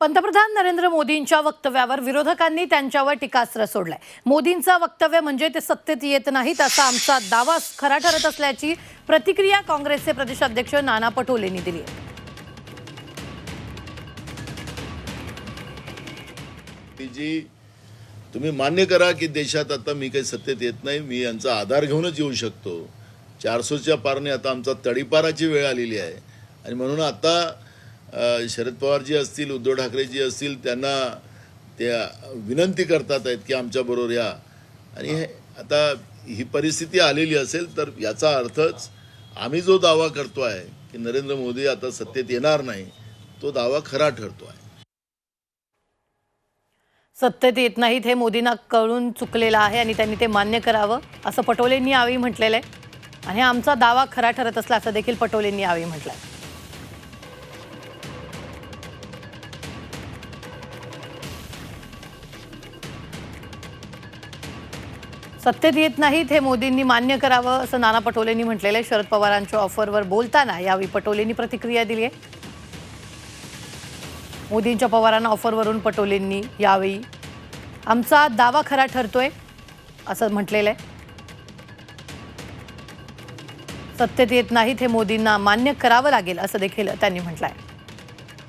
पंतप्रधान नरेंद्र मोदींच्या वक्तव्यावर विरोधकांनी त्यांच्यावर टीकास्त्र सोडलंय. मोदींचं वक्तव्य म्हणजे ते सत्तेत येत नाहीत असा आमचा दावा खरा ठरत असल्याची प्रतिक्रिया काँग्रेसचे प्रदेशाध्यक्ष नाना पटोलेंनी दिली जी तुम्ही मान्य करा की देशात आता मी काही सत्तेत येत नाही मी यांचा आधार घेऊनच येऊ शकतो. चारसोच्या पारने आता आमचा तडीपाराची वेळ आलेली आहे. आणि म्हणून आता शरद पवारजी असतील उद्धव ठाकरेजी असतील त्यांना त्या विनंती करतात आहेत की आमच्याबरोबर या. आणि हे आता ही परिस्थिती आलेली असेल तर याचा अर्थच आम्ही जो दावा करतो आहे की नरेंद्र मोदी आता सत्तेत येणार नाही तो दावा खरा ठरतो आहे. सत्तेत येत नाहीत हे मोदींना कळून चुकलेलं आहे आणि त्यांनी ते मान्य करावं असं पटोलेंनी यावेळी म्हटलेलं आहे. आणि आमचा दावा खरा ठरत असला असं देखील पटोलेंनी यावेळी म्हटलंय. सत्तेत येत नाहीत हे मोदींनी मान्य करावं असं नाना पटोलेंनी म्हटलेलं आहे. शरद पवारांच्या ऑफरवर बोलताना यावेळी पटोलेंनी प्रतिक्रिया दिली आहे. मोदींच्या पवारांना ऑफरवरून पटोलेंनी यावेळी आमचा दावा खरा ठरतोय असं म्हटलेलं आहे. सत्तेत येत नाहीत हे मोदींना मान्य करावं लागेल असं देखील त्यांनी म्हटलं आहे